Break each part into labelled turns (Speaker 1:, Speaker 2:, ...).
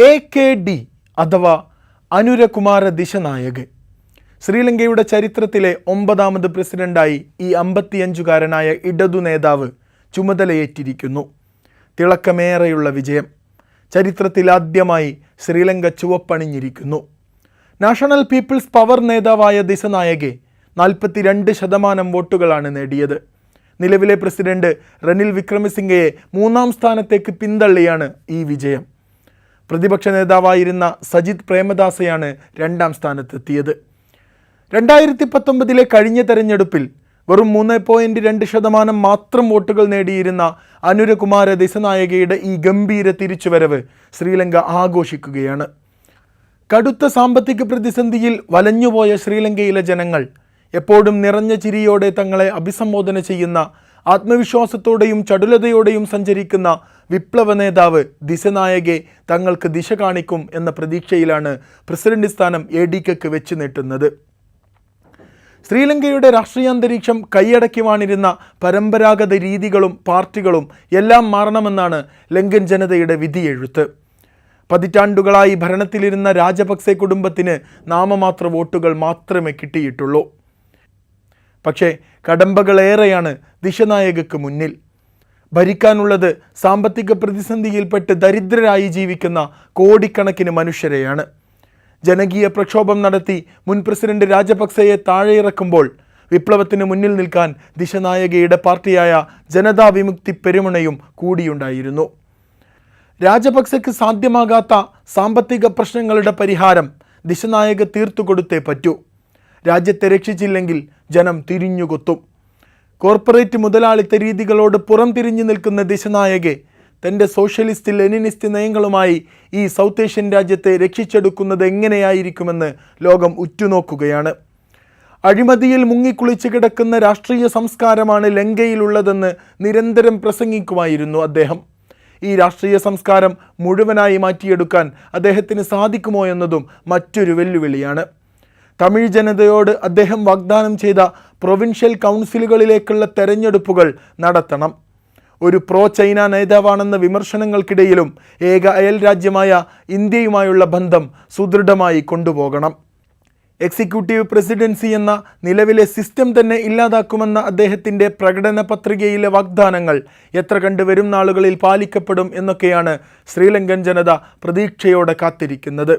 Speaker 1: A K D അഥവാ അനുരകുമാര ദിശനായക് ശ്രീലങ്കയുടെ ചരിത്രത്തിലെ ഒമ്പതാമത് പ്രസിഡന്റായി ഈ അമ്പത്തിയഞ്ചുകാരനായ ഇടതു നേതാവ് ചുമതലയേറ്റിരിക്കുന്നു. തിളക്കമേറെയുള്ള വിജയം. ചരിത്രത്തിൽ ആദ്യമായി ശ്രീലങ്ക ചുവപ്പണിഞ്ഞിരിക്കുന്നു. നാഷണൽ പീപ്പിൾസ് പവർ നേതാവായ ദിശനായകെ നാൽപ്പത്തിരണ്ട് ശതമാനം വോട്ടുകളാണ് നേടിയത്. നിലവിലെ പ്രസിഡന്റ് റനിൽ വിക്രമസിംഗയെ മൂന്നാം സ്ഥാനത്തേക്ക് പിന്തള്ളിയാണ് ഈ വിജയം. പ്രതിപക്ഷ നേതാവായിരുന്ന സജിത് പ്രേമദാസയാണ് രണ്ടാം സ്ഥാനത്തെത്തിയത്. രണ്ടായിരത്തി പത്തൊമ്പതിലെ കഴിഞ്ഞ തെരഞ്ഞെടുപ്പിൽ വെറും മൂന്ന് പോയിന്റ് രണ്ട് ശതമാനം മാത്രം വോട്ടുകൾ നേടിയിരുന്ന അനുരകുമാര ദിസനായകയുടെ ഈ ഗംഭീര തിരിച്ചുവരവ് ശ്രീലങ്ക ആഘോഷിക്കുകയാണ്. കടുത്ത സാമ്പത്തിക പ്രതിസന്ധിയിൽ വലഞ്ഞുപോയ ശ്രീലങ്കയിലെ ജനങ്ങൾ എപ്പോഴും നിറഞ്ഞ ചിരിയോടെ തങ്ങളെ അഭിസംബോധന ചെയ്യുന്ന ആത്മവിശ്വാസത്തോടെയും ചടുലതയോടെയും സഞ്ചരിക്കുന്ന വിപ്ലവ നേതാവ് ദിശനായകെ തങ്ങൾക്ക് ദിശ കാണിക്കും എന്ന പ്രതീക്ഷയിലാണ് പ്രസിഡന്റ് സ്ഥാനം എ ഡി കെക്ക് വെച്ച് നീട്ടുന്നത്. ശ്രീലങ്കയുടെ രാഷ്ട്രീയ അന്തരീക്ഷം വാണിരുന്ന പരമ്പരാഗത രീതികളും പാർട്ടികളും എല്ലാം മാറണമെന്നാണ് ലങ്കൻ ജനതയുടെ വിധിയെഴുത്ത്. പതിറ്റാണ്ടുകളായി ഭരണത്തിലിരുന്ന രാജപക്സെ കുടുംബത്തിന് നാമമാത്ര വോട്ടുകൾ മാത്രമേ കിട്ടിയിട്ടുള്ളൂ. പക്ഷേ കടമ്പകളേറെയാണ് ദിശനായകക്ക് മുന്നിൽ. ഭരിക്കാനുള്ളത് സാമ്പത്തിക പ്രതിസന്ധിയിൽപ്പെട്ട് ദരിദ്രരായി ജീവിക്കുന്ന കോടിക്കണക്കിന് മനുഷ്യരെയാണ്. ജനകീയ പ്രക്ഷോഭം നടത്തി മുൻ പ്രസിഡന്റ് രാജപക്സെയെ താഴെയിറക്കുമ്പോൾ വിപ്ലവത്തിന് മുന്നിൽ നിൽക്കാൻ ദിശനായകയുടെ പാർട്ടിയായ ജനതാ വിമുക്തി പെരുമണയും കൂടിയുണ്ടായിരുന്നു. രാജപക്സെക്ക് സാധ്യമാകാത്ത സാമ്പത്തിക പ്രശ്നങ്ങളുടെ പരിഹാരം ദിശനായക തീർത്തു കൊടുത്തേ പറ്റൂ. രാജ്യത്തെ രക്ഷിച്ചില്ലെങ്കിൽ ജനം തിരിഞ്ഞുകൊത്തും കോർപ്പറേറ്റ് മുതലാളിത്ത രീതികളോട് പുറം തിരിഞ്ഞു നിൽക്കുന്ന ദിശനായകെ തന്റെ സോഷ്യലിസ്റ്റ് ലെനിനിസ്റ്റ് നയങ്ങളുമായി ഈ സൗത്ത് ഏഷ്യൻ രാജ്യത്തെ രക്ഷിച്ചെടുക്കുന്നത് എങ്ങനെയായിരിക്കുമെന്ന് ലോകം ഉറ്റുനോക്കുകയാണ്. അഴിമതിയിൽ മുങ്ങിക്കുളിച്ച് കിടക്കുന്ന രാഷ്ട്രീയ സംസ്കാരമാണ് ലങ്കയിലുള്ളതെന്ന് നിരന്തരം പ്രസംഗിക്കുമായിരുന്നു അദ്ദേഹം. ഈ രാഷ്ട്രീയ സംസ്കാരം മുഴുവനായി മാറ്റിയെടുക്കാൻ അദ്ദേഹത്തിന് സാധിക്കുമോ എന്നതും മറ്റൊരു വെല്ലുവിളിയാണ്. തമിഴ് ജനതയോട് അദ്ദേഹം വാഗ്ദാനം ചെയ്ത പ്രൊവിൻഷ്യൽ കൗൺസിലുകളിലേക്കുള്ള തെരഞ്ഞെടുപ്പുകൾ നടത്തണം. ഒരു പ്രോ ചൈന നേതാവാണെന്ന വിമർശനങ്ങൾക്കിടയിലും ഏക അയൽ രാജ്യമായ ഇന്ത്യയുമായുള്ള ബന്ധം സുദൃഢമായി കൊണ്ടുപോകണം. എക്സിക്യൂട്ടീവ് പ്രസിഡൻസി എന്ന നിലവിലെ സിസ്റ്റം തന്നെ ഇല്ലാതാക്കുമെന്ന അദ്ദേഹത്തിന്റെ പ്രകടന പത്രികയിലെ വാഗ്ദാനങ്ങൾ എത്ര കണ്ട് വരും നാളുകളിൽ പാലിക്കപ്പെടും എന്നൊക്കെയാണ് ശ്രീലങ്കൻ ജനത പ്രതീക്ഷയോടെ കാത്തിരിക്കുന്നത്.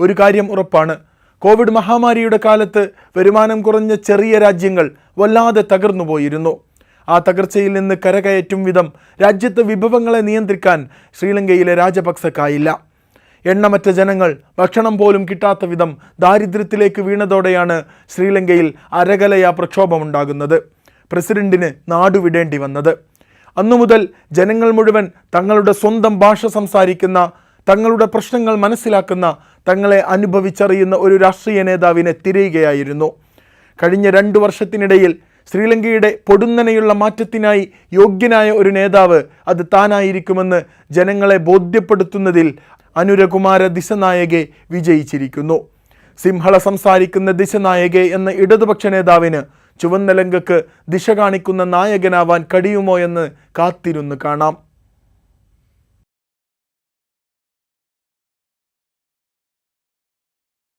Speaker 1: ഒരു കാര്യം ഉറപ്പാണ് കോവിഡ് മഹാമാരിയുടെ കാലത്ത് വരുമാനം കുറഞ്ഞ ചെറിയ രാജ്യങ്ങൾ വല്ലാതെ തകർന്നു പോയിരുന്നു. ആ തകർച്ചയിൽ നിന്ന് കരകയറ്റും വിധം രാജ്യത്തെ വിഭവങ്ങളെ നിയന്ത്രിക്കാൻ ശ്രീലങ്കയിലെ രാജപക്സക്കായില്ല. എണ്ണമറ്റ ജനങ്ങൾ ഭക്ഷണം പോലും കിട്ടാത്ത വിധം ദാരിദ്ര്യത്തിലേക്ക് വീണതോടെയാണ് ശ്രീലങ്കയിൽ അരകലയ പ്രക്ഷോഭമുണ്ടാകുന്നത്. പ്രസിഡന്റിന് നാടുവിടേണ്ടി വന്നത് അന്നു മുതൽ ജനങ്ങൾ മുഴുവൻ തങ്ങളുടെ സ്വന്തം ഭാഷ സംസാരിക്കുന്ന തങ്ങളുടെ പ്രശ്നങ്ങൾ മനസ്സിലാക്കുന്ന തങ്ങളെ അനുഭവിച്ചറിയുന്ന ഒരു രാഷ്ട്രീയ നേതാവിനെ തിരയുകയായിരുന്നു. കഴിഞ്ഞ രണ്ട് വർഷത്തിനിടയിൽ ശ്രീലങ്കയുടെ പൊടുന്നനെയുള്ള മാറ്റത്തിനായി യോഗ്യനായ ഒരു നേതാവ് അത് താനായിരിക്കുമെന്ന് ജനങ്ങളെ ബോധ്യപ്പെടുത്തുന്നതിൽ അനുരകുമാര ദിശനായകെ വിജയിച്ചിരിക്കുന്നു. സിംഹള സംസാരിക്കുന്ന ദിശനായകെ എന്ന ഇടതുപക്ഷ നേതാവിന് ചുവന്ന ലങ്കക്ക് ദിശ കാണിക്കുന്ന നായകനാവാൻ കഴിയുമോ എന്ന് കാത്തിരുന്ന് കാണാം.